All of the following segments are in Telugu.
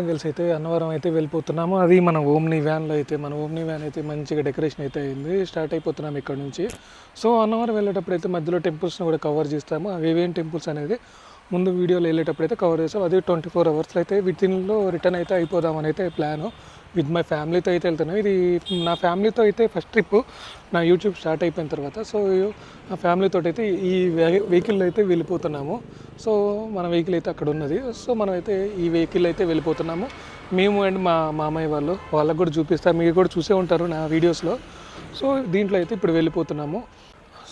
కలిసి అయితే అన్నవరం అయితే వెళ్ళిపోతున్నాము. అది మన ఓమ్ని వ్యాన్లో అయితే మన ఓమ్ని వ్యాన్ అయితే మంచిగా డెకరేషన్ అయితే అయింది. స్టార్ట్ అయిపోతున్నాం ఇక్కడ నుంచి. సో అన్నవరం వెళ్ళేటప్పుడు అయితే మధ్యలో టెంపుల్స్ని కూడా కవర్ చేస్తాము. అవి ఏమేం టెంపుల్స్ అనేది ముందు వీడియోలో వెళ్ళేటప్పుడు అయితే కవర్ చేస్తాం. అది ట్వంటీ ఫోర్ అవర్స్లో అయితే వితిన్లో రిటర్న్ అయితే అయిపోదామని అయితే ప్లాను. విత్ మై ఫ్యామిలీతో అయితే వెళ్తున్నాను ఇది నా ఫ్యామిలీతో అయితే ఫస్ట్ ట్రిప్. నా యూట్యూబ్ స్టార్ట్ అయిపోయిన తర్వాత. సో నా ఫ్యామిలీతో అయితే ఈ వెహికల్ అయితే వెళ్ళిపోతున్నాము. సో మన వెహికల్ అయితే అక్కడ ఉన్నది. సో మనం అయితే ఈ వెహికల్ అయితే వెళ్ళిపోతున్నాము. మేము అండ్ మా మామయ్య వాళ్ళు వాళ్ళకు కూడా చూపిస్తారు మీరు కూడా చూసే ఉంటారు నా వీడియోస్లో. సో దీంట్లో అయితే ఇప్పుడు వెళ్ళిపోతున్నాము.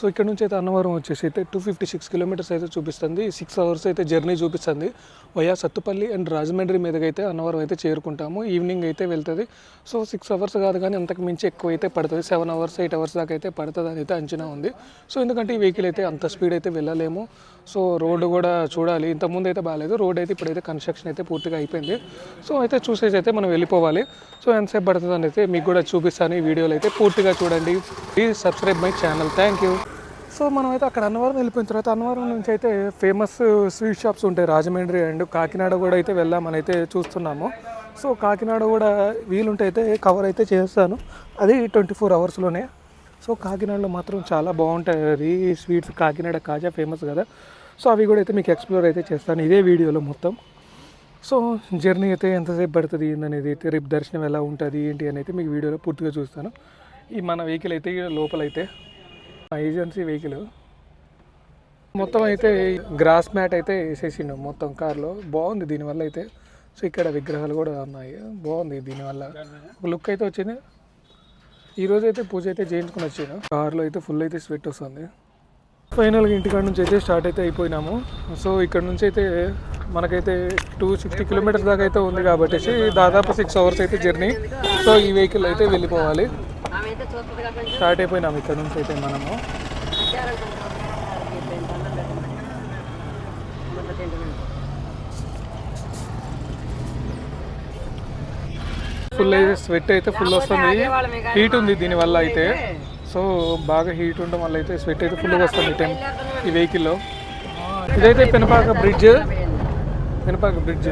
సో ఇక్కడ నుంచి అయితే అన్నవరం వచ్చేసి అయితే టూ ఫిఫ్టీ సిక్స్ కిలోమీటర్స్ అయితే చూపిస్తుంది. సిక్స్ అవర్స్ అయితే జర్నీ చూపిస్తుంది. వయా సత్తుపల్లి అండ్ రాజమండ్రి మీదకి అయితే అన్నవరం అయితే చేరుకుంటాము. ఈవినింగ్ అయితే వెళ్తుంది. సో సిక్స్ అవర్స్ కాదు కానీ అంతకు మించి ఎక్కువ అయితే పడుతుంది. సెవెన్ అవర్స్ ఎయిట్ అవర్స్ దాకా అయితే పడుతుంది అని అయితే అంచనా ఉంది. సో ఎందుకంటే ఈ వెహికల్ అయితే అంత స్పీడ్ అయితే వెళ్ళలేము. సో రోడ్డు కూడా చూడాలి. ఇంతకుముందు అయితే బాగాలేదు. రోడ్ అయితే ఇప్పుడైతే కన్స్ట్రక్షన్ అయితే పూర్తిగా అయిపోయింది. సో అయితే చూసేసి అయితే మనం వెళ్ళిపోవాలి. సో ఎంతసేపు పడుతుంది అని అయితే మీకు కూడా చూపిస్తాను. ఈ వీడియోలు అయితే పూర్తిగా చూడండి. Please subscribe my channel thank you so మనం అయితే అక్కడ అన్నవరం వెళ్ళిపోయిన తర్వాత అన్నవరం నుంచి అయితే ఫేమస్ స్వీట్ షాప్స్ ఉంటాయి. రాజమండ్రి అండ్ కాకినాడ కూడా అయితే వెళ్దామని అయితే చూస్తున్నాము. సో కాకినాడ కూడా వీలుంటే అయితే కవర్ అయితే చేస్తాను. అది ట్వంటీ ఫోర్ అవర్స్లోనే సో కాకినాడలో మాత్రం చాలా బాగుంటాయి. అది స్వీట్స్ కాకినాడ కాజా ఫేమస్ కదా. సో అవి కూడా అయితే మీకు ఎక్స్ప్లోర్ అయితే చేస్తాను ఇదే వీడియోలో మొత్తం. సో జర్నీ అయితే ఎంతసేపు పడుతుంది? ఏందనేది? అయితే రేపు దర్శనం ఎలా ఉంటుంది? ఏంటి అని అయితే మీకు వీడియోలో పూర్తిగా చూస్తాను. ఈ మన వెహికల్ అయితే లోపలైతే ఏజెన్సీ వెహికల్. మొత్తం అయితే గ్రాస్ మ్యాట్ అయితే వేసేసిండు మొత్తం కార్లో. బాగుంది దీనివల్ల అయితే. సో ఇక్కడ విగ్రహాలు కూడా ఉన్నాయి. బాగుంది దీనివల్ల. ఒక లుక్ అయితే వచ్చింది. ఈరోజు అయితే పూజ అయితే చేయించుకుని వచ్చాను. కార్లో అయితే ఫుల్ అయితే స్వెట్ వస్తుంది. ఫైనల్గా ఇంటికాడ నుంచి అయితే స్టార్ట్ అయితే అయిపోయినాము. సో ఇక్కడ నుంచి అయితే మనకైతే టూ సిక్స్టీ కిలోమీటర్స్ దాకా అయితే ఉంది కాబట్టి దాదాపు సిక్స్ అవర్స్ అయితే జర్నీ సో ఈ వెహికల్ అయితే వెళ్ళిపోవాలి. స్టార్ట్ అయిపోయినాం ఇక్కడ నుంచి అయితే మనము. ఫుల్ అయితే స్వెట్ అయితే ఫుల్ వస్తుంది. హీట్ ఉంది దీనివల్ల అయితే. సో బాగా హీట్ ఉండడం వల్ల అయితే స్వెట్ అయితే ఫుల్గా వస్తుంది టైం ఈ వెహికల్లో ఇదైతే Penapaka bridge Penapaka bridge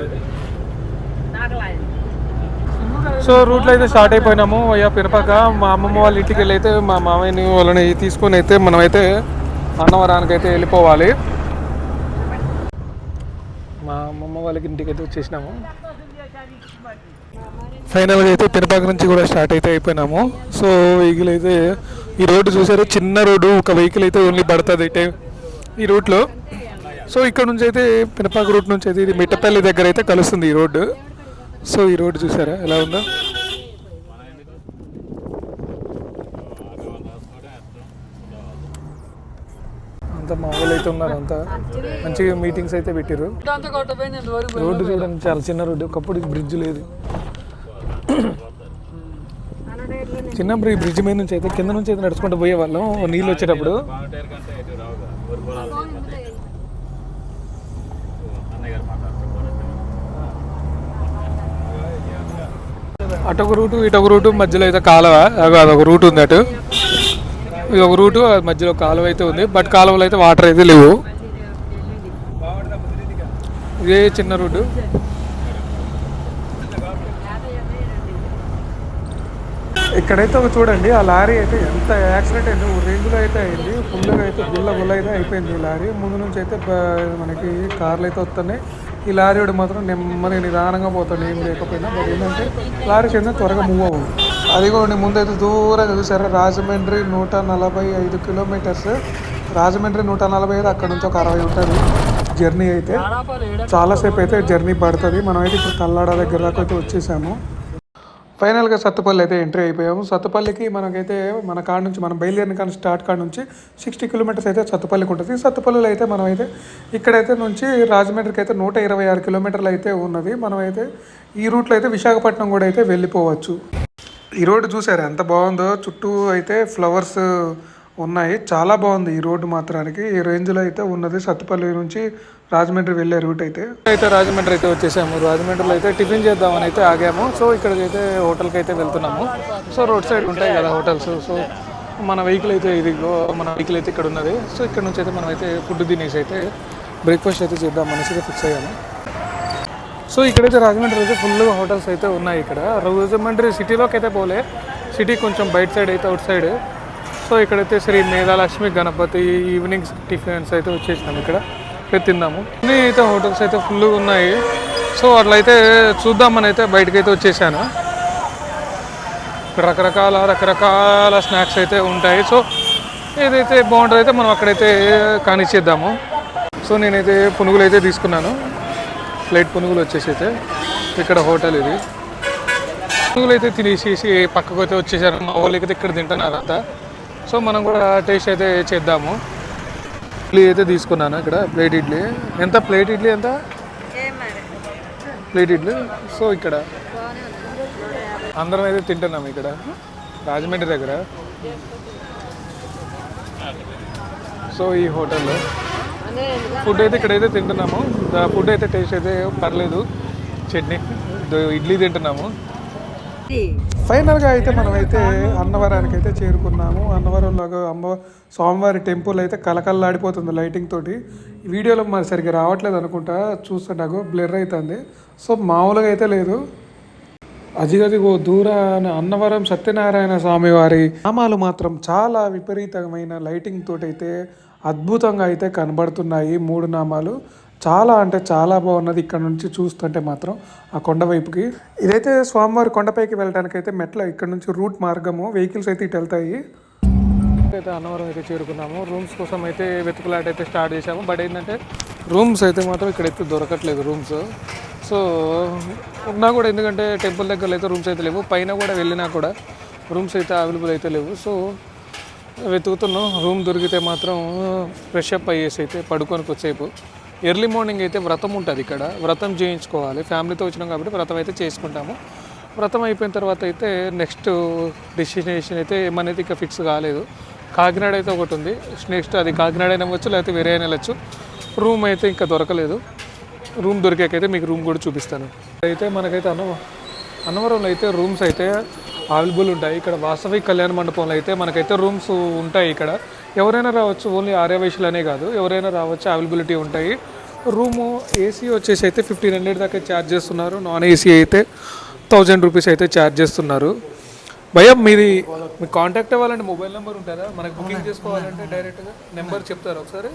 so రూట్లో అయితే స్టార్ట్ అయిపోయినాము. అయ్యా పిరపాక మా అమ్మమ్మ వాళ్ళ ఇంటికి వెళ్ళి అయితే మా మామయ్యని వాళ్ళని తీసుకొని అయితే మనమైతే అన్నవరానికి అయితే వెళ్ళిపోవాలి. మా అమ్మమ్మ వాళ్ళకి ఇంటికి అయితే వచ్చేసినాము. ఫైనల్గా అయితే పినపాక నుంచి కూడా స్టార్ట్ అయితే అయిపోయినాము. సో వెహికల్ అయితే ఈ రోడ్డు చూసారు? చిన్న రోడ్డు ఒక వెహికల్ అయితే ఓన్లీ పడుతుంది అయితే ఈ రూట్లో. సో ఇక్కడ నుంచి అయితే పినపాక రూట్ నుంచి అయితే ఇది మిట్టపల్లి దగ్గర అయితే కలుస్తుంది ఈ రోడ్డు. సో ఈ రోడ్డు చూసారా? ఎలా ఉందో? అంతా మా వాళ్ళు అయితే ఉన్నారు అంతా. మంచిగా మీటింగ్స్ అయితే పెట్టారు రోడ్డు చూడండి చాలా చిన్న రోడ్డు. ఒకప్పుడు బ్రిడ్జ్ లేదు. చిన్నప్పుడు ఈ బ్రిడ్జ్ మీద నుంచి అయితే కింద నుంచి అయితే నడుచుకుంటూ పోయేవాళ్ళం. నీళ్ళు వచ్చేటప్పుడు. అటొక రూటు ఇటొక రూటు మధ్యలో అయితే కాలువ అదొక రూట్ ఉంది అటు. ఇది ఒక రూటు అది మధ్యలో కాలువ అయితే ఉంది బట్ కాలువలో అయితే వాటర్ అయితే లేవు. ఇదే చిన్న రూటు. ఇక్కడైతే ఒక చూడండి ఆ లారీ అయితే ఎంత యాక్సిడెంట్ అయింది రేంజ్లో అయితే అయింది ఫుల్గా అయితే గుల్ల గుల్ల అయితే అయిపోయింది లారీ. ముందు నుంచి అయితే మనకి కార్లు అయితే వస్తున్నాయి. ఈ లారీడు మాత్రం నెమ్మది నిదానంగా పోతాడు ఏం లేకపోయినా. బట్ ఏంటంటే లారీ కింద త్వరగా మూవ్ అవ్వదు. కూడా ముందైతే దూరంగా చూసారా రాజమండ్రి నూట నలభై ఐదు కిలోమీటర్స్. రాజమండ్రి నూట నలభై ఐదు అక్కడ నుంచి ఒక అరవై ఉంటుంది జర్నీ అయితే. చాలాసేపు అయితే జర్నీ పడుతుంది. మనం అయితే ఇప్పుడు తల్లాడ దగ్గర దాకా అయితే వచ్చేసాము. ఫైనల్గా సత్తుపల్లి అయితే ఎంట్రీ అయిపోయాము. సత్తుపల్లికి మనకైతే మన కాడ నుంచి మనం బయలుదేరిన కానీ స్టార్ట్ కాడ నుంచి సిక్స్టీ కిలోమీటర్స్ అయితే సత్తుపల్లికి ఉంటుంది. సత్తుపల్లిలో అయితే మనం అయితే ఇక్కడైతే నుంచి రాజమండ్రికి అయితే నూట ఇరవై ఆరు కిలోమీటర్లు అయితే ఉన్నది. మనం అయితే ఈ రూట్లో అయితే విశాఖపట్నం కూడా అయితే వెళ్ళిపోవచ్చు. ఈ రోడ్డు చూసారు ఎంత బాగుందో? చుట్టూ అయితే ఫ్లవర్స్ ఉన్నాయి. చాలా బాగుంది ఈ రోడ్డు మాత్రానికి. ఈ రేంజ్లో అయితే ఉన్నది సత్తుపల్లి నుంచి రాజమండ్రి వెళ్ళే రూట్ అయితే. అయితే రాజమండ్రి అయితే వచ్చేసాము. రాజమండ్రిలో అయితే టిఫిన్ చేద్దామని అయితే ఆగాము. సో ఇక్కడికి అయితే హోటల్కి అయితే వెళ్తున్నాము. సో రోడ్ సైడ్ ఉంటాయి కదా హోటల్స్. సో మన వెహికల్ అయితే ఇది మన వెహికల్ అయితే ఇక్కడ ఉన్నది. సో ఇక్కడ నుంచి అయితే మనం అయితే ఫుడ్ తినేసి అయితే బ్రేక్ఫాస్ట్ అయితే చేద్దాం అనేసి ఫిక్స్ అయ్యాము. సో ఇక్కడైతే రాజమండ్రి అయితే ఫుల్గా హోటల్స్ అయితే ఉన్నాయి ఇక్కడ. రాజమండ్రి సిటీలోకి అయితే పోలే. సిటీ కొంచెం బయట సైడ్ అయితే అవుట్ సైడ్. సో ఇక్కడైతే శ్రీ మేధాలక్ష్మి గణపతి ఈవినింగ్ టిఫిన్స్ అయితే వచ్చేసినాం ఇక్కడ. ఇక్కడ తిందాము అన్ని అయితే హోటల్స్ అయితే ఫుల్గా ఉన్నాయి. సో అట్లయితే చూద్దామని అయితే బయటకైతే వచ్చేసాను. ఇక్కడ రకరకాల రకరకాల స్నాక్స్ అయితే ఉంటాయి. సో ఏదైతే బాగుంటుందో అయితే మనం అక్కడైతే కానిచ్చేద్దాము. సో నేనైతే పునుగులు అయితే తీసుకున్నాను. ప్లేట్ పునుగులు వచ్చేసి అయితే ఇక్కడ హోటల్ ఇది. పునుగులు అయితే తినేసేసి పక్కకు అయితే వచ్చేసాను. మా వాళ్ళు అయితే ఇక్కడ తింటాను అదంతా సో మనం కూడా టేస్ట్ అయితే చేద్దాము. ఇడ్లీ అయితే తీసుకున్నాను ఇక్కడ ప్లేట్ ఇడ్లీ. ఎంత? ప్లేట్ ఇడ్లీ ఎంత? ప్లేట్ ఇడ్లీ. సో ఇక్కడ అందరం అయితే తింటున్నాం ఇక్కడ రాజమండ్రి దగ్గర. సో ఈ హోటల్లో ఫుడ్ అయితే ఇక్కడైతే తింటున్నాము. ఫుడ్ అయితే టేస్ట్ అయితే పర్లేదు. చట్నీ ఇడ్లీ తింటున్నాము. ఫైనల్గా అయితే మనమైతే అన్నవరానికి అయితే చేరుకున్నాము. అన్నవరంలో అమ్మ స్వామివారి టెంపుల్ అయితే కలకల్లాడిపోతుంది లైటింగ్ తోటి. వీడియోలో మరి సరిగ్గా రావట్లేదు అనుకుంటా. చూస్తే నాకు బ్లర్ అవుతుంది సో మామూలుగా అయితే లేదు. అదిగదిగో దూరాన అన్నవరం సత్యనారాయణ స్వామి వారి నామాలు మాత్రం చాలా విపరీతమైన లైటింగ్ తోటి అయితే అద్భుతంగా అయితే కనబడుతున్నాయి. మూడు నామాలు. చాలా అంటే చాలా బాగున్నది ఇక్కడ నుంచి చూస్తుంటే మాత్రం ఆ కొండ వైపుకి. ఇదైతే స్వామివారి కొండపైకి వెళ్ళడానికి అయితే మెట్ల ఇక్కడ నుంచి రూట్ మార్గము వెహికల్స్ అయితే ఇటు వెళ్తాయి. అయితే అన్నవరం అయితే చేరుకున్నాము. రూమ్స్ కోసం అయితే వెతుకులాట అయితే స్టార్ట్ చేసాము బట్ ఏంటంటే రూమ్స్ అయితే మాత్రం ఇక్కడైతే దొరకట్లేదు రూమ్స్. సో ఉన్నా కూడా ఎందుకంటే టెంపుల్ దగ్గర అయితే రూమ్స్ అయితే లేవు. పైన కూడా వెళ్ళినా కూడా రూమ్స్ అయితే అవైలబుల్ అయితే లేవు. సో వెతుకుతున్నాం. రూమ్ దొరికితే మాత్రం ఫ్రెష్ అప్ అయ్యేసి అయితే పడుకొని కొద్దిసేపు ఎర్లీ మార్నింగ్ అయితే వ్రతం ఉంటుంది ఇక్కడ. వ్రతం చేయించుకోవాలి. ఫ్యామిలీతో వచ్చినాం కాబట్టి వ్రతం అయితే చేసుకుంటాము. వ్రతం అయిపోయిన తర్వాత అయితే నెక్స్ట్ డెస్టినేషన్ అయితే ఏమనేది ఇక ఫిక్స్ కాలేదు. కాకినాడ అయితే ఒకటి ఉంది. నెక్స్ట్ అది కాకినాడ అయినా వచ్చు లేకపోతే వేరే అయినా వెళ్ళచ్చు. రూమ్ అయితే ఇంకా దొరకలేదు. రూమ్ దొరికాకైతే మీకు రూమ్ కూడా చూపిస్తాను. అయితే మనకైతే అన్న అన్నవరంలో అయితే రూమ్స్ అయితే అవైలబుల్ ఉంటాయి. ఇక్కడ వాసవి కళ్యాణ మండపంలో అయితే మనకైతే రూమ్స్ ఉంటాయి ఇక్కడ. ఎవరైనా రావచ్చు ఓన్లీ ఆర్యవైశ్యులనే కాదు ఎవరైనా రావచ్చు అవైలబిలిటీ ఉంటాయి. రూము ఏసీ వచ్చేసి అయితే ఫిఫ్టీన్ హండ్రెడ్ దాకా ఛార్జ్ చేస్తున్నారు. నాన్ ఏసీ అయితే థౌజండ్ రూపీస్ అయితే ఛార్జ్ చేస్తున్నారు. భయం మీది మీకు కాంటాక్ట్ అవ్వాలంటే మొబైల్ నెంబర్ ఉంటుందా? మనకు బుకింగ్ చేసుకోవాలంటే డైరెక్ట్గా నెంబర్ చెప్తారా ఒకసారి?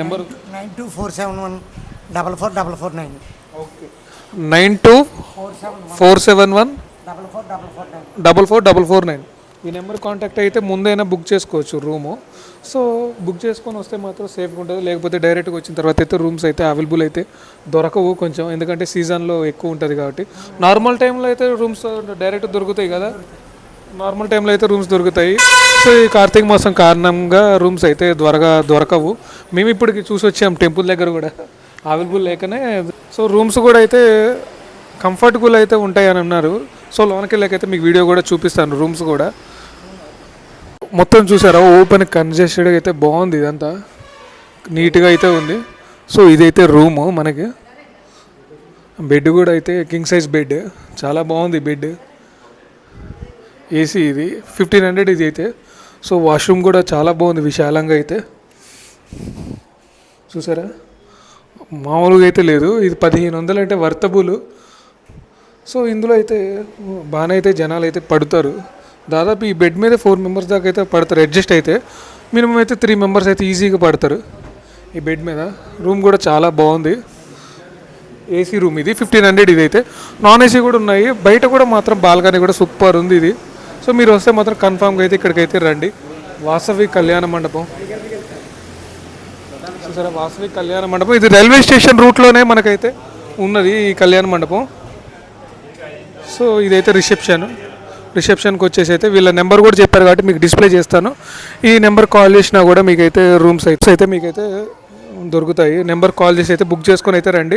Number nine two four seven one double four double four nine okay. Nine two four seven one double four double four nine ఈ నెంబర్ కాంటాక్ట్ అయితే ముందైనా బుక్ చేసుకోవచ్చు రూము. సో బుక్ చేసుకొని వస్తే మాత్రం సేఫ్గా ఉంటుంది. లేకపోతే డైరెక్ట్గా వచ్చిన తర్వాత అయితే రూమ్స్ అయితే అవైలబుల్ అయితే దొరకవు కొంచెం. ఎందుకంటే సీజన్లో ఎక్కువ ఉంటుంది కాబట్టి. నార్మల్ టైంలో అయితే రూమ్స్ డైరెక్ట్ దొరుకుతాయి కదా? నార్మల్ టైంలో అయితే రూమ్స్ దొరుకుతాయి. సో ఈ కార్తీక మాసం కారణంగా రూమ్స్ అయితే త్వరగా దొరకవు. మేము ఇప్పటికి చూసి వచ్చాం టెంపుల్ దగ్గర కూడా. అవైలబుల్ లేకనే. సో రూమ్స్ కూడా అయితే కంఫర్టబుల్ అయితే ఉంటాయని అన్నారు. సో లోనకి వెళ్ళకైతే మీకు వీడియో కూడా చూపిస్తాను రూమ్స్ కూడా. మొత్తం చూసారా? ఓపెన్ కన్జెస్టెడ్ అయితే బాగుంది ఇదంతా. నీట్గా అయితే ఉంది. సో ఇదైతే రూము మనకి. బెడ్ కూడా అయితే కింగ్ సైజ్ బెడ్ చాలా బాగుంది బెడ్ ఏసీ ఇది. ఫిఫ్టీన్ హండ్రెడ్ ఇది అయితే. సో వాష్రూమ్ కూడా చాలా బాగుంది విశాలంగా అయితే. చూసారా? మామూలుగా అయితే లేదు. ఇది పదిహేను వందలు అంటే వర్తబుల్ సో ఇందులో అయితే బాగానే అయితే జనాలు అయితే పడతారు. దాదాపు ఈ బెడ్ మీద ఫోర్ మెంబర్స్ దాకా అయితే పడతారు. అడ్జస్ట్ అయితే మినిమం అయితే త్రీ మెంబర్స్ అయితే ఈజీగా పడతారు. ఈ బెడ్ మీద రూమ్ కూడా చాలా బాగుంది. ఏసీ రూమ్ ఇది ఫిఫ్టీన్ హండ్రెడ్ ఇది అయితే. నాన్ ఏసీ కూడా ఉన్నాయి. బయట కూడా మాత్రం బాల్కనీ కూడా సూపర్ ఉంది ఇది. సో మీరు వస్తే మాత్రం కన్ఫామ్గా అయితే ఇక్కడికైతే రండి. వాసవి కళ్యాణ మండపం. చూసారా? వాసవి కళ్యాణ మండపం. ఇది రైల్వే స్టేషన్ రూట్లోనే మనకైతే ఉన్నది ఈ కళ్యాణ మండపం. సో ఇదైతే రిసెప్షన్. రిసెప్షన్కి వచ్చేసి అయితే వీళ్ళ నెంబర్ కూడా చెప్పారు కాబట్టి మీకు డిస్ప్లే చేస్తాను. ఈ నెంబర్ కాల్ చేసినా కూడా మీకైతే రూమ్స్ అయితే అయితే మీకైతే దొరుకుతాయి. నెంబర్ కాల్ చేసి అయితే బుక్ చేసుకొని అయితే రండి.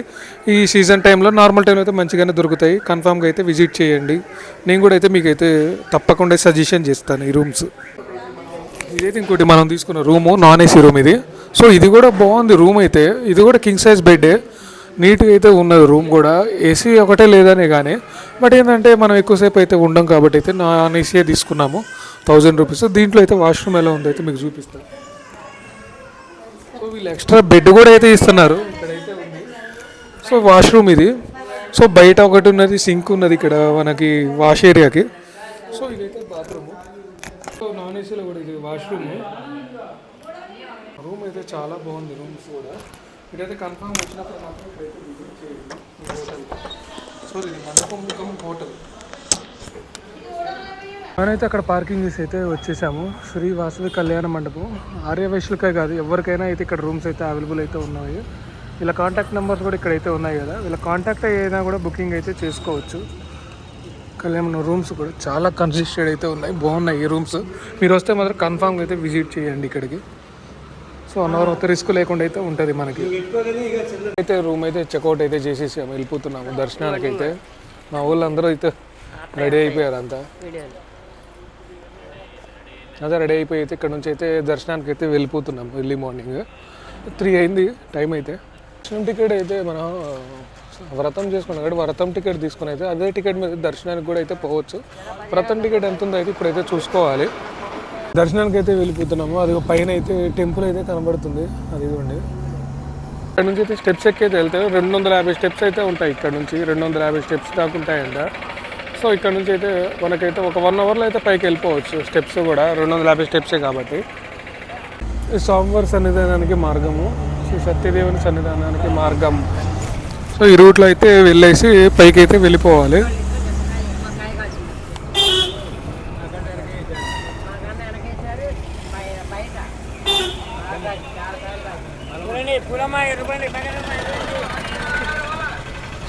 ఈ సీజన్ టైంలో నార్మల్ టైంలో అయితే మంచిగానే దొరుకుతాయి. కన్ఫామ్గా అయితే విజిట్ చేయండి. నేను కూడా అయితే మీకైతే తప్పకుండా సజెషన్ చేస్తాను ఈ రూమ్స్. ఇదైతే ఇంకోటి మనం తీసుకున్న రూము నాన్ ఏసీ రూమ్ ఇది. సో ఇది కూడా బాగుంది రూమ్ అయితే. ఇది కూడా కింగ్ సైజ్ బెడ్డే. నీట్గా అయితే ఉన్నది రూమ్ కూడా. ఏసీ ఒకటే లేదనే కానీ బట్ ఏంటంటే మనం ఎక్కువసేపు అయితే ఉండం కాబట్టి అయితే నాన్ ఏసీయే తీసుకున్నాము. Thousand rupees. దీంట్లో అయితే వాష్రూమ్ ఎలా ఉందో అయితే మీకు చూపిస్తాను సో వీళ్ళు ఎక్స్ట్రా బెడ్ కూడా అయితే ఇస్తున్నారు. ఇక్కడైతే ఉంది. సో వాష్రూమ్ ఇది. సో బయట ఒకటి ఉన్నది సింక్ ఉన్నది ఇక్కడ మనకి వాష్ ఏరియాకి. సో ఇదైతే బాత్రూమ్. సో నాన్ ఏసీలో కూడా ఇది వాష్రూమ్. రూమ్ అయితే చాలా బాగుంది రూమ్స్ కూడా. ఇదైతే కన్ఫామ్ వచ్చినప్పుడు మాత్రం ఇక్కడైతే విజిట్ చేయండి. హోటల్ సో ఇది మండపం ముఖం హోటల్ మనమైతే అక్కడ పార్కింగ్ చేసి అయితే వచ్చేసాము. శ్రీ వాసవి కళ్యాణ మండపం. ఆర్య వైశ్యులకే కాదు ఎవరికైనా అయితే ఇక్కడ రూమ్స్ అయితే అవైలబుల్ అయితే ఉన్నాయి. వీళ్ళ కాంటాక్ట్ నెంబర్స్ కూడా ఇక్కడైతే ఉన్నాయి కదా. వీళ్ళ కాంటాక్ట్ అయినా కూడా బుకింగ్ అయితే చేసుకోవచ్చు. కళ్యాణ రూమ్స్ కూడా చాలా కన్సిస్టెడ్ అయితే ఉన్నాయి. బాగున్నాయి ఈ రూమ్స్ మీరు వస్తే మాత్రం కన్ఫామ్గా అయితే విజిట్ చేయండి ఇక్కడికి. సో వన్ అవర్ అయితే రిస్క్ లేకుండా అయితే ఉంటుంది మనకి. అయితే రూమ్ అయితే చెక్అవుట్ అయితే చేసేసాము వెళ్ళిపోతున్నాము దర్శనానికి అయితే మా ఊళ్ళందరూ అయితే రెడీ అయిపోయారు అంతా. అదే రెడీ అయిపోయి అయితే ఇక్కడ నుంచి అయితే దర్శనానికి అయితే వెళ్ళిపోతున్నాం ఎర్లీ మార్నింగ్ త్రీ అయింది టైం అయితే. దర్శనం టికెట్ అయితే మనం వ్రతం చేసుకున్నాం కాబట్టి వ్రతం టికెట్ తీసుకుని అయితే అదే టికెట్ మీద దర్శనానికి కూడా అయితే పోవచ్చు. వ్రతం టికెట్ ఎంత ఉందో అయితే ఇప్పుడైతే చూసుకోవాలి. దర్శనానికి అయితే వెళ్ళిపోతున్నాము. అది పైన అయితే టెంపుల్ అయితే కనబడుతుంది. అది ఇదిగోండి. ఇక్కడ నుంచి అయితే స్టెప్స్ ఎక్కి అయితే వెళ్తే రెండు వందల యాభై స్టెప్స్ అయితే ఉంటాయి ఇక్కడ నుంచి. రెండు వందల యాభై స్టెప్స్ దాకా ఉంటాయంట. సో ఇక్కడ నుంచి అయితే మనకైతే ఒక వన్ అవర్లో అయితే పైకి వెళ్ళిపోవచ్చు స్టెప్స్ కూడా. రెండు వందల యాభై స్టెప్సే కాబట్టి. ఈ స్వామివారి సన్నిధానానికి మార్గము శ్రీ సత్యదేవుని సన్నిధానానికి మార్గం. సో ఈ రూట్లో అయితే వెళ్ళేసి పైకి అయితే వెళ్ళిపోవాలి.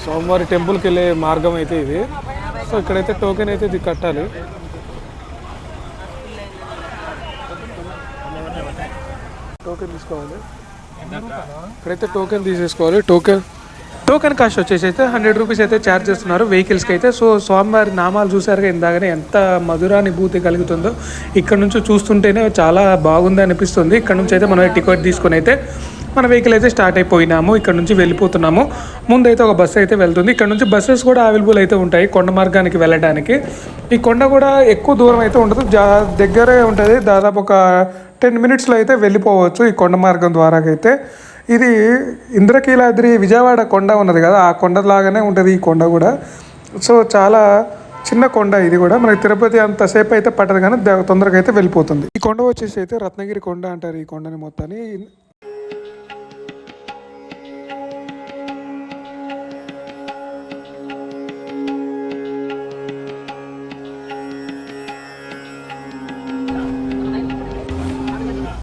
సోమవారి టెంపుల్కి వెళ్ళే మార్గం అయితే ఇది. సో ఇక్కడైతే టోకెన్ అయితే ఇది కట్టాలి. టోకెన్ తీసుకోవాలి. ఇక్కడైతే టోకెన్ తీసేసుకోవాలి. టోకెన్ టోకెన్ కాస్ట్ వచ్చేసి అయితే హండ్రెడ్ రూపీస్ అయితే ఛార్జ్ చేస్తున్నారు వెహికల్స్కి అయితే. సో స్వామివారి నామాలు చూసారుగా ఇందాకనే ఎంత మధురానుభూతి కలుగుతుందో. ఇక్కడ నుంచి చూస్తుంటేనే చాలా బాగుంది అనిపిస్తుంది. ఇక్కడ నుంచి అయితే మనం టికెట్ తీసుకొని అయితే మన వెహికల్ అయితే స్టార్ట్ అయిపోయినాము ఇక్కడ నుంచి వెళ్ళిపోతున్నాము. ముందైతే ఒక బస్సు అయితే వెళ్తుంది. ఇక్కడ నుంచి బస్సెస్ కూడా అవైలబుల్ అయితే ఉంటాయి కొండ మార్గానికి వెళ్ళడానికి. ఈ కొండ కూడా ఎక్కువ దూరం అయితే ఉండదు. జా దగ్గరే ఉంటుంది. దాదాపు ఒక టెన్ మినిట్స్లో అయితే వెళ్ళిపోవచ్చు ఈ కొండ మార్గం ద్వారా అయితే ఇది ఇంద్రకీలాద్రి విజయవాడ కొండ ఉన్నది కదా ఆ కొండ లాగానే ఉంటుంది ఈ కొండ కూడా. సో చాలా చిన్న కొండ ఇది కూడా. మనకి తిరుపతి అంతసేపు అయితే పట్టదు కానీ తొందరగా అయితే వెళ్ళిపోతుంది. ఈ కొండ వచ్చేసి అయితే రత్నగిరి కొండ అంటారు ఈ కొండని మొత్తాన్ని.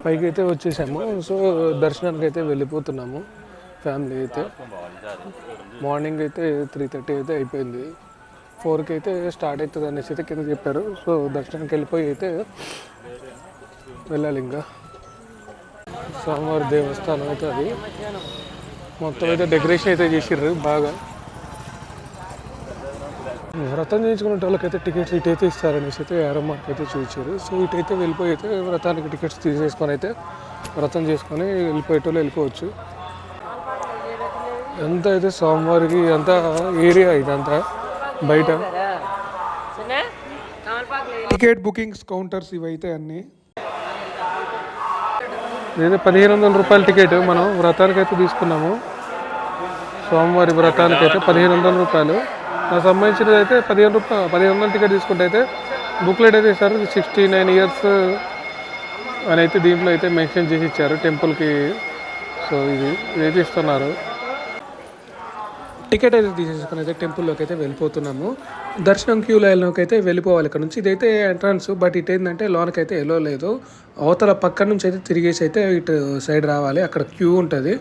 పైకి అయితే వచ్చేసాము. సో దర్శనానికి అయితే వెళ్ళిపోతున్నాము. ఫ్యామిలీ అయితే. మార్నింగ్ అయితే త్రీ థర్టీ అయితే అయిపోయింది. ఫోర్కి అయితే స్టార్ట్ అవుతుంది అనేసి అయితే కింద చెప్పారు. సో దర్శనానికి వెళ్ళిపోయి అయితే వెళ్ళాలి ఇంకా. స్వామివారి దేవస్థానం అయితే అది. మొత్తం అయితే డెకరేషన్ అయితే చేసిర్రు బాగా. వ్రతం చేయించుకునే వాళ్ళకైతే టికెట్స్ ఇటైతే ఇస్తారనేసి అయితే ఏరో అయితే చూపించారు. సో ఇటైతే వెళ్ళిపోయి అయితే వ్రతానికి టికెట్స్ తీసేసుకొని అయితే వ్రతం చేసుకొని వెళ్ళిపోయేటోళ్ళు వెళ్ళిపోవచ్చు. ఎంత అయితే స్వామివారికి అంతా ఏరియా ఇదంతా బయట? టికెట్ బుకింగ్స్ కౌంటర్స్ ఇవైతే అన్నీ. ఇదైతే పదిహేను వందల రూపాయల టికెట్ మనం వ్రతానికి అయితే తీసుకున్నాము. స్వామివారి వ్రతానికి అయితే పదిహేను వందల రూపాయలు. నాకు సంబంధించినది అయితే పదిహేను రూపాయలు పదిహేను వందల టికెట్ తీసుకుంటే అయితే బుక్లెట్ అయితే ఇస్తారు. సిక్స్టీ నైన్ ఇయర్స్ అని అయితే దీంట్లో అయితే మెన్షన్ చేసి ఇచ్చారు టెంపుల్కి సో ఇది ఇదైతే ఇస్తున్నారు. టికెట్ అయితే తీసేసుకుని అయితే టెంపుల్లోకి అయితే వెళ్ళిపోతున్నాము. దర్శనం క్యూ లైన్లోకి అయితే వెళ్ళిపోవాలి ఇక్కడ నుంచి. ఇదైతే ఎంట్రన్స్ బట్ ఇటు ఏంటంటే లోనకి అయితే ఎలో లేదు. అవతల పక్క నుంచి అయితే తిరిగేసి అయితే ఇటు సైడ్ రావాలి. అక్కడ క్యూ ఉంటుంది.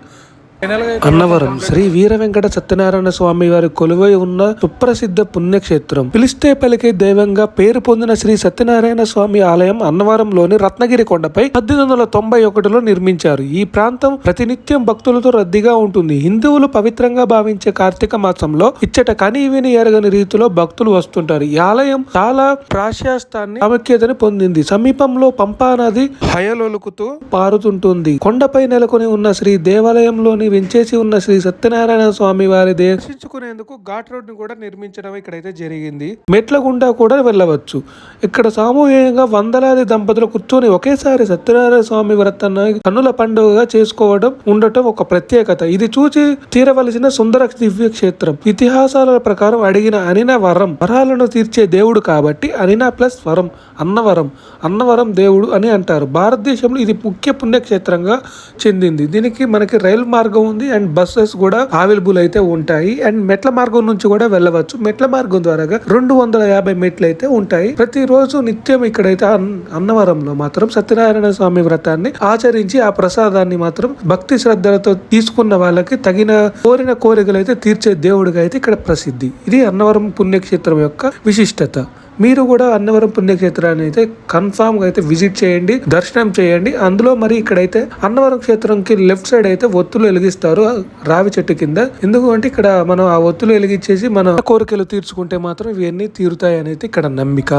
అన్నవరం శ్రీ వీర వెంకట సత్యనారాయణ స్వామి వారి కొలువై ఉన్న సుప్రసిద్ధ పుణ్యక్షేత్రం. పిలిస్తే పలికే దైవంగా పేరు పొందిన శ్రీ సత్యనారాయణ స్వామి ఆలయం అన్నవరంలోని రత్నగిరి కొండపై పద్దెనిమిది వందల తొంభై ఒకటిలో నిర్మించారు. ఈ ప్రాంతం ప్రతినిత్యం భక్తులతో రద్దీగా ఉంటుంది. హిందువులు పవిత్రంగా భావించే కార్తీక మాసంలో ఇచ్చట కని విని ఎరగని రీతిలో భక్తులు వస్తుంటారు. ఈ ఆలయం చాలా ప్రాశాస్తాన్ని ప్రాముఖ్యతని పొందింది. సమీపంలో పంపా నది హయలొలుకుతూ పారుతుంటుంది. కొండపై నెలకొని ఉన్న శ్రీ దేవాలయంలోని వెంచేసి ఉన్న శ్రీ సత్యనారాయణ స్వామి వారి దర్శించుకునేందుకు ఘాట్ రోడ్ని కూడా నిర్మించడం ఇక్కడైతే జరిగింది. మెట్ల గుండా కూడా వెళ్ళవచ్చు. ఇక్కడ సామూహికంగా వందలాది దంపతులు కూర్చొని ఒకేసారి సత్యనారాయణ స్వామి వ్రతాన్ని కన్నుల పండుగగా చేసుకోవడం ఉండటం ఒక ప్రత్యేకత. ఇది చూసి తీరవలసిన సుందర దివ్య క్షేత్రం. ఇతిహాసాల ప్రకారం అడిగిన అనిన వరం వరాలను తీర్చే దేవుడు కాబట్టి అనిన ప్లస్ వరం అన్నవరం. అన్నవరం దేవుడు అని అంటారు. భారతదేశంలో ఇది ముఖ్య పుణ్యక్షేత్రంగా చెందింది. దీనికి మనకి రైలు మార్గం ఉంది అండ్ బస్సెస్ కూడా అవైలబుల్ అయితే ఉంటాయి. అండ్ మెట్ల మార్గం నుంచి కూడా వెళ్ళవచ్చు. మెట్ల మార్గం ద్వారా రెండు వందల యాభై మెట్లు అయితే ఉంటాయి. ప్రతిరోజు నిత్యం ఇక్కడైతే అన్- అన్నవరంలో మాత్రం సత్యనారాయణ స్వామి వ్రతాన్ని ఆచరించి ఆ ప్రసాదాన్ని మాత్రం భక్తి శ్రద్ధలతో తీసుకున్న వాళ్ళకి తగిన కోరిన కోరికలు అయితే తీర్చే దేవుడిగా అయితే ఇక్కడ ప్రసిద్ధి. ఇది అన్నవరం పుణ్యక్షేత్రం యొక్క విశిష్టత. మీరు కూడా అన్నవరం పుణ్యక్షేత్రాన్ని అయితే కన్ఫామ్గా అయితే విజిట్ చేయండి దర్శనం చేయండి. అందులో మరి ఇక్కడైతే అన్నవరం క్షేత్రంకి లెఫ్ట్ సైడ్ అయితే ఒత్తులు వెలిగిస్తారు రావి చెట్టు కింద. ఎందుకంటే ఇక్కడ మనం ఆ ఒత్తులు వెలిగించేసి మన కోరికలు తీర్చుకుంటే మాత్రం ఇవన్నీ తీరుతాయి అనేది ఇక్కడ నమ్మిక.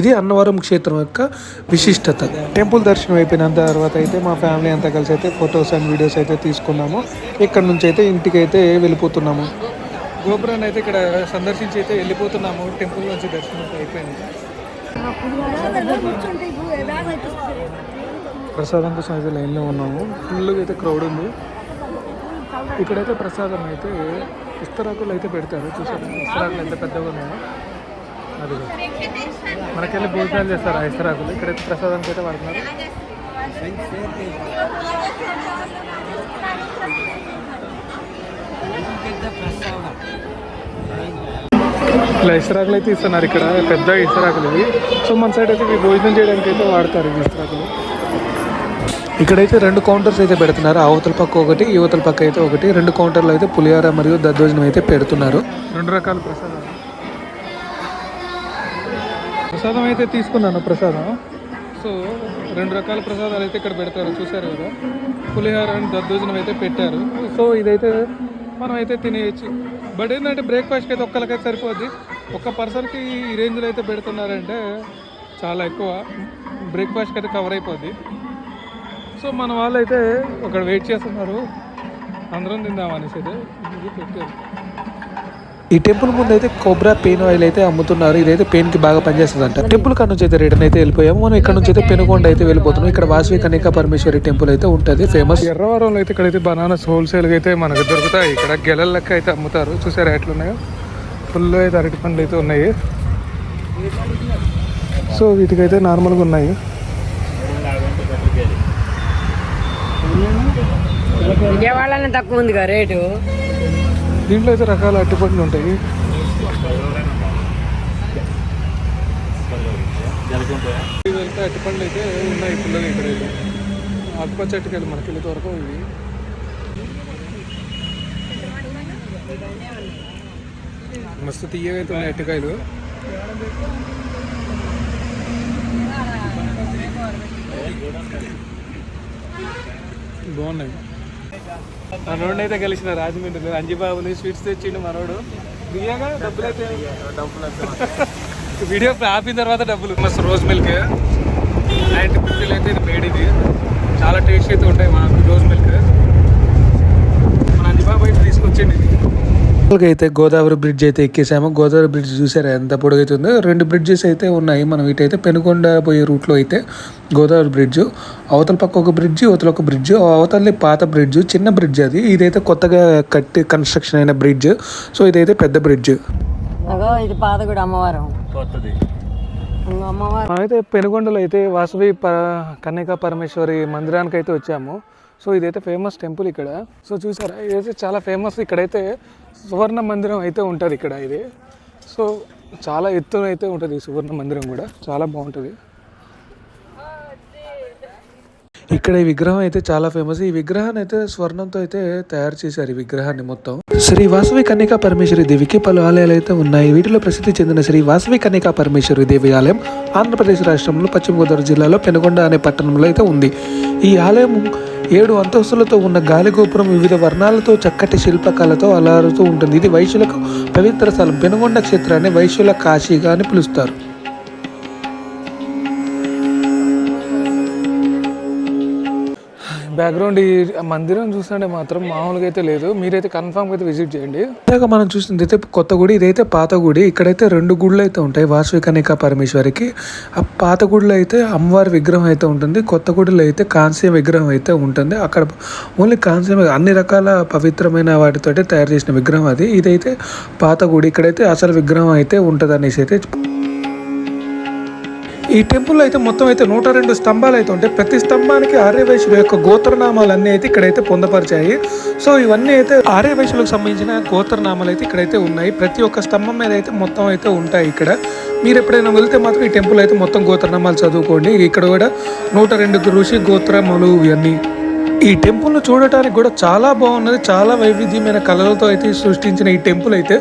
ఇది అన్నవరం క్షేత్రం యొక్క విశిష్టత. టెంపుల్ దర్శనం అయిపోయిన తర్వాత అయితే మా ఫ్యామిలీ అంతా కలిసి అయితే ఫొటోస్ అండ్ వీడియోస్ అయితే తీసుకున్నాము. ఇక్కడ నుంచి అయితే ఇంటికి అయితే వెళ్ళిపోతున్నాము. గోపురాన్ని అయితే ఇక్కడ సందర్శించి అయితే వెళ్ళిపోతున్నాము. టెంపుల్ నుంచి దర్శనం అయిపోయింది. ప్రసాదం కోసం అయితే లైన్లో ఉన్నాము. ఫుల్గా అయితే క్రౌడ్ ఉంది. ఇక్కడైతే ప్రసాదం అయితే ఇస్తరాకులు అయితే పెడతారు. చూసారు? ఇస్తరాకులు ఎంత పెద్దగా ఉన్నాయో. అది మనకెళ్ళి భోజనాలు చేస్తారు ఆ ఇస్తరాకులు? ఇక్కడైతే ప్రసాదానికి అయితే వాడుతున్నారు. ఇలా ఇస్తరాకులు అయితే ఇస్తున్నారు ఇక్కడ పెద్ద ఇస్తరాకులు ఇవి. సో మన సైడ్ అయితే ఇవి భోజనం చేయడానికి అయితే వాడతారు ఈ ఇస్తరాకులు. ఇక్కడైతే రెండు కౌంటర్స్ అయితే పెడుతున్నారు. అవతల పక్క ఒకటి యువతల పక్క అయితే ఒకటి. రెండు కౌంటర్లు అయితే పులిహార మరియు దద్దోజనం అయితే పెడుతున్నారు. రెండు రకాల ప్రసాదాలు. ప్రసాదం అయితే తీసుకున్నాను ప్రసాదం. సో రెండు రకాల ప్రసాదాలు అయితే ఇక్కడ పెడతారు చూసారు కదా. పులిహార అండ్ దద్దోజనం అయితే పెట్టారు. సో ఇదైతే మనం అయితే తినేయచ్చు. బట్ ఏంటంటే బ్రేక్ఫాస్ట్కి అయితే ఒక్కరికైతే సరిపోద్ది. ఒక్క పర్సన్కి ఈ రేంజ్లో అయితే పెడుతున్నారంటే చాలా ఎక్కువ. బ్రేక్ఫాస్ట్కి అయితే కవర్ అయిపోద్ది. సో మన వాళ్ళు అయితే అక్కడ వెయిట్ చేస్తున్నారు అందరం తిందాం అనేసి అయితే ఇది పెట్టారు. ఈ టెంపుల్ ముందు అయితే కోబ్రా పెయిన్ ఆయిల్ అయితే అమ్ముతున్నారు. ఇదైతే పెయిన్కి బాగా పనిచేస్తుంది అంట టెంపుల్ కాడ నుంచి అయితే రిటర్న్ అయితే వెళ్ళిపోయాము. మనం ఇక్కడ నుంచి అయితే పెనుకొండ అయితే వెళ్ళిపోతున్నాం. ఇక్కడ వాసవి కనిక పరమేశ్వరి టెంపుల్ అయితే ఉంటుంది ఫేమస్ ఎర్రవరంలో అయితే ఇక్కడైతే బనానాస్ హోల్సేల్ అయితే మనకు దొరుకుతాయి. ఇక్కడ గెలల లెక్క అయితే అమ్ముతారు. చూసారా ఎట్లున్నాయో? ఫుల్ అయితే అరటి పండ్లు అయితే ఉన్నాయి. సో వీటికైతే నార్మల్గా ఉన్నాయి. విజయవాడలోనే తక్కువ ఉంది కదా రేటు. దీంట్లో అయితే రకాల అరటిపండ్లు ఉంటాయి. అరటిపండ్లు అయితే ఉన్నాయి ఫుల్గా ఇక్కడ ఆకుపచ్చ అరటికాయలు మనకి వెళ్ళే వరకు ఇవి. మస్తు తీయగా ఉన్నాయి అరటికాయలు. బాగున్నాయి. మనోడిని అయితే కలిసిన రాజమండ్రిలో అంజిబాబుని స్వీట్స్ తెచ్చిండు మనోడు దిగాగా డబ్బులు అయితే వీడియో ఆపిన తర్వాత డబ్బులు. మస్తు రోజ్ మిల్క్. నైన్టీ ఫిఫ్టీలో అయితే ఇది మేడ్ ఇది. చాలా టేస్ట్ అయితే ఉంటాయి మనకు రోజ్ మిల్క్. మన అంజిబాబు అయితే తీసుకొచ్చిండి ఇది. అయితే గోదావరి బ్రిడ్జ్ అయితే ఎక్కేసాము. గోదావరి బ్రిడ్జ్ చూసారా ఎంత పొడుగైతుందో? రెండు బ్రిడ్జెస్ అయితే ఉన్నాయి. మనం ఇటైతే పెనుకొండ పోయే రూట్లో అయితే గోదావరి బ్రిడ్జ్. అవతల పక్క ఒక బ్రిడ్జ్ అవతల ఒక బ్రిడ్జ్ అవతల పాత బ్రిడ్జ్ చిన్న బ్రిడ్జ్ అది. ఇదైతే కొత్తగా కట్టి కన్స్ట్రక్షన్ అయిన బ్రిడ్జ్. సో ఇదైతే పెద్ద బ్రిడ్జ్. అగో ఇది అమ్మవారం. ఇంకో అమ్మవారు. అయితే పెనుగొండలో అయితే వాసవి ప కన్యకా పరమేశ్వరి మందిరానికి అయితే వచ్చాము. సో ఇదైతే ఫేమస్ టెంపుల్ ఇక్కడ. సో చూసారా ఇదైతే చాలా ఫేమస్. ఇక్కడైతే సువర్ణ మందిరం అయితే ఉంటుంది ఇక్కడ ఇది. సో చాలా ఎత్తున అయితే ఉంటుంది ఈ సువర్ణ మందిరం కూడా. చాలా బాగుంటుంది. ఇక్కడ ఈ విగ్రహం అయితే చాలా ఫేమస్ ఈ విగ్రహాన్ని అయితే స్వర్ణంతో అయితే తయారు చేశారు ఈ విగ్రహాన్ని మొత్తం. శ్రీ వాసవి కన్యకా పరమేశ్వరి దేవికి పలు ఆలయాలు అయితే ఉన్నాయి. వీటిలో ప్రసిద్ధి చెందిన శ్రీ వాసవి కన్యకా పరమేశ్వరి దేవి ఆలయం ఆంధ్రప్రదేశ్ రాష్ట్రంలో పశ్చిమ గోదావరి జిల్లాలో పెనుగొండ అనే పట్టణంలో అయితే ఉంది. ఈ ఆలయం ఏడు అంతస్తులతో ఉన్న గాలిగోపురం వివిధ వర్ణాలతో చక్కటి శిల్పకళతో అలరుతూ ఉంటుంది. ఇది వైశ్యులకు పవిత్ర స్థలం. పెనుగొండ క్షేత్రాన్ని వైశ్యుల కాశీగా అని పిలుస్తారు. బ్యాక్గ్రౌండ్ ఈ మందిరం చూస్తుంటే మాత్రం మామూలుగా అయితే లేదు. మీరైతే కన్ఫామ్ అయితే విజిట్ చేయండి. ఇందాక మనం చూసింది అయితే కొత్త గుడి ఇదైతే పాత గుడి. ఇక్కడైతే రెండు గుళ్ళు అయితే ఉంటాయి. వాసవి కనిక పరమేశ్వరికి. ఆ పాత గుడిలో అయితే అమ్మవారి విగ్రహం అయితే ఉంటుంది. కొత్త గుడిలో అయితే కాంస్య విగ్రహం అయితే ఉంటుంది. అక్కడ ఓన్లీ కాంస్యం అన్ని రకాల పవిత్రమైన వాటితో తయారు చేసిన విగ్రహం అది. ఇదైతే పాత గుడి. ఇక్కడైతే అసలు విగ్రహం అయితే ఉంటుంది అనేసి అయితే ఈ టెంపుల్ అయితే మొత్తం అయితే నూట రెండు స్తంభాలు అయితే ఉంటాయి. ప్రతి స్తంభానికి ఆర్యవైశ్యుల యొక్క గోత్రనామాలు అన్నీ అయితే ఇక్కడైతే పొందపరిచాయి. సో ఇవన్నీ అయితే ఆర్యవైశ్యులకు సంబంధించిన గోత్రనామాలు అయితే ఇక్కడైతే ఉన్నాయి. ప్రతి ఒక్క స్తంభం మీద అయితే మొత్తం అయితే ఉంటాయి ఇక్కడ. మీరు ఎప్పుడైనా వెళ్తే మాత్రం ఈ టెంపుల్ అయితే మొత్తం గోత్రనామాలు చదువుకోండి. ఇక్కడ కూడా నూట రెండు ఋషి గోత్రములు ఇవన్నీ. ఈ టెంపుల్ను చూడటానికి కూడా చాలా బాగున్నది. చాలా వైవిధ్యమైన కళలతో అయితే సృష్టించిన ఈ టెంపుల్ అయితే.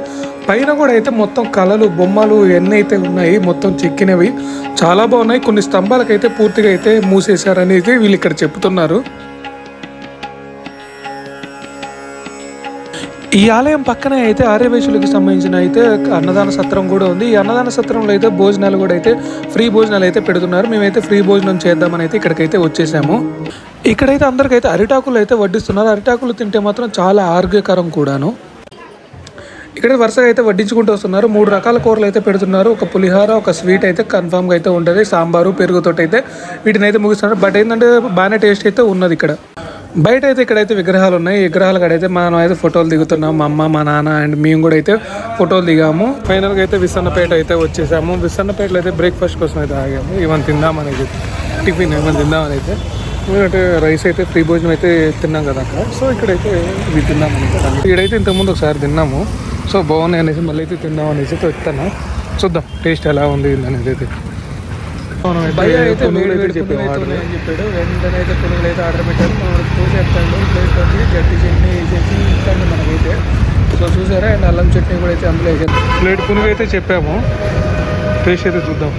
పైన కూడా అయితే మొత్తం కళలు బొమ్మలు ఇవన్నీ అయితే ఉన్నాయి. మొత్తం చెక్కినవి. చాలా బాగున్నాయి. కొన్ని స్తంభాలకైతే పూర్తిగా అయితే మూసేశారనేది వీళ్ళు ఇక్కడ చెప్తున్నారు. ఈ ఆలయం పక్కనే అయితే ఆర్యవేశులకు సంబంధించిన అయితే అన్నదాన సత్రం కూడా ఉంది. ఈ అన్నదాన సత్రంలో అయితే భోజనాలు కూడా అయితే ఫ్రీ భోజనాలు అయితే పెడుతున్నారు. మేమైతే ఫ్రీ భోజనం చేద్దామని అయితే ఇక్కడికైతే వచ్చేసాము. ఇక్కడైతే అందరికైతే అరిటాకులు అయితే వడ్డిస్తున్నారు. అరిటాకులు తింటే మాత్రం చాలా ఆరోగ్యకరం కూడాను. ఇక్కడ వరుసగా అయితే వడ్డించుకుంటూ వస్తున్నారు. మూడు రకాల కూరలు అయితే పెడుతున్నారు. ఒక పులిహోర ఒక స్వీట్ అయితే కన్ఫామ్గా అయితే ఉంటుంది. సాంబారు పెరుగుతోటి అయితే వీటిని అయితే ముగిస్తున్నారు. బట్ ఏంటంటే బాగానే టేస్ట్ అయితే ఉన్నది ఇక్కడ. బయట అయితే ఇక్కడైతే విగ్రహాలు ఉన్నాయి. విగ్రహాల కాడ మనం అయితే ఫోటోలు దిగుతున్నాం. మా అమ్మ మా నాన్న అండ్ మేము కూడా అయితే ఫోటోలు దిగాము. ఫైనల్గా అయితే విసన్నపేట అయితే వచ్చేసాము. విసన్నపేటలో అయితే బ్రేక్ఫాస్ట్ కోసం అయితే ఆగాము. ఇవన్నీ తిందామనేది టిఫిన్ ఏమైనా తిందామని అయితే రైస్ అయితే ఫ్రీ భోజనం అయితే తిన్నాం కదా అక్కడ. సో ఇక్కడైతే ఇవి తిన్నాం ఇక్కడైతే ఇంతకుముందు ఒకసారి తిన్నాము. సో బాగున్నాయి అనేసి మళ్ళీ అయితే తిందాం అనేసి అయితే చూద్దాం టేస్ట్ ఎలా ఉంది అనేది అయితే. భయ అయితే పునుగులు అయితే చెప్పాడు చెప్పాడు. వెంటనే అయితే పునుగులు అయితే ఆర్డర్ పెట్టాడు. మనం చూసి చెప్తాడు. ప్లేట్ వచ్చి గట్టి చట్నీ వేసేసి ఇస్తాడు మనకైతే. సో చూసారా? అండ్ అల్లం చట్నీ కూడా అయితే అందులో వేసాను ప్లేట్ పునుగు అయితే చెప్పాము. టేస్ట్ అయితే చూద్దాం.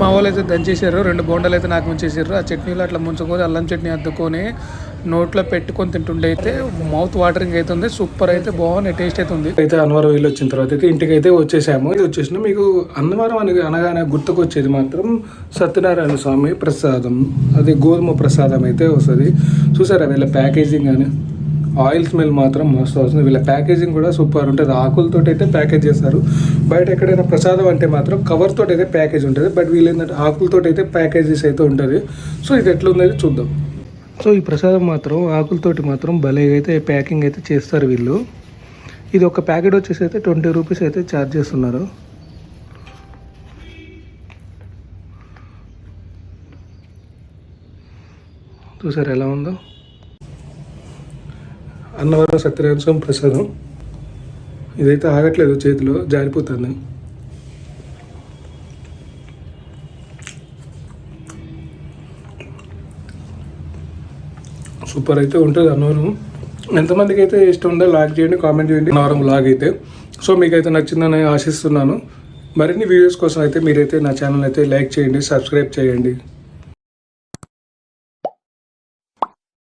మా వాళ్ళు అయితే దంచేసారు రెండు బోండాలు అయితే నాకు ముంచేసారు ఆ చట్నీలో అట్లా ముంచుకొని అల్లం చట్నీ అద్దుకొని నోట్లో పెట్టుకొని తింటుండే అయితే మౌత్ వాటరింగ్ అయితే ఉంది సూపర్ అయితే బాగుంది టేస్ట్ అయితే ఉంది. అయితే అన్నవరం వెళ్ళి వచ్చిన తర్వాత అయితే ఇంటికి అయితే వచ్చేసాము. ఇది వచ్చేసిన మీకు అన్నవరం అని అనగానే గుర్తుకొచ్చేది మాత్రం సత్యనారాయణ స్వామి ప్రసాదం. అది గోధుమ ప్రసాదం అయితే వస్తుంది. చూసారా వీళ్ళ ప్యాకేజింగ్ కానీ ఆయిల్ స్మెల్ మాత్రం మస్తు వస్తుంది. వీళ్ళ ప్యాకేజింగ్ కూడా సూపర్ ఉంటుంది. ఆకులతో అయితే ప్యాకేజ్ చేస్తారు. బయట ఎక్కడైనా ప్రసాదం అంటే మాత్రం కవర్ తోటి అయితే ప్యాకేజ్ ఉంటుంది. బట్ వీళ్ళు ఏంటంటే ఆకులతో అయితే ప్యాకేజెస్ అయితే ఉంటుంది. సో ఇది ఎట్లా ఉందని చూద్దాం. సో ఈ ప్రసాదం మాత్రం ఆకులతోటి మాత్రం భలే అయితే ప్యాకింగ్ అయితే చేస్తారు వీళ్ళు. ఇది ఒక ప్యాకెట్ వచ్చేసి అయితే ట్వంటీ రూపీస్ అయితే ఛార్జ్ చేస్తున్నారు. చూసారు ఎలా ఉందో? అన్నవరం సత్యనారాయణ స్వామి ప్రసాదం. ఇదైతే ఆగట్లేదు చేతిలో జారిపోతుంది. సూపర్ అయితే ఉంటుంది అన్నవరం ఎంతమందికి అయితే ఇష్టం ఉందో లాగ్ చేయండి కామెంట్ చేయండి. అన్నవరం లాగ్ అయితే. సో మీకైతే నచ్చిందని ఆశిస్తున్నాను. మరిన్ని వీడియోస్ కోసం అయితే మీరైతే నా ఛానల్ అయితే లైక్ చేయండి సబ్స్క్రైబ్ చేయండి.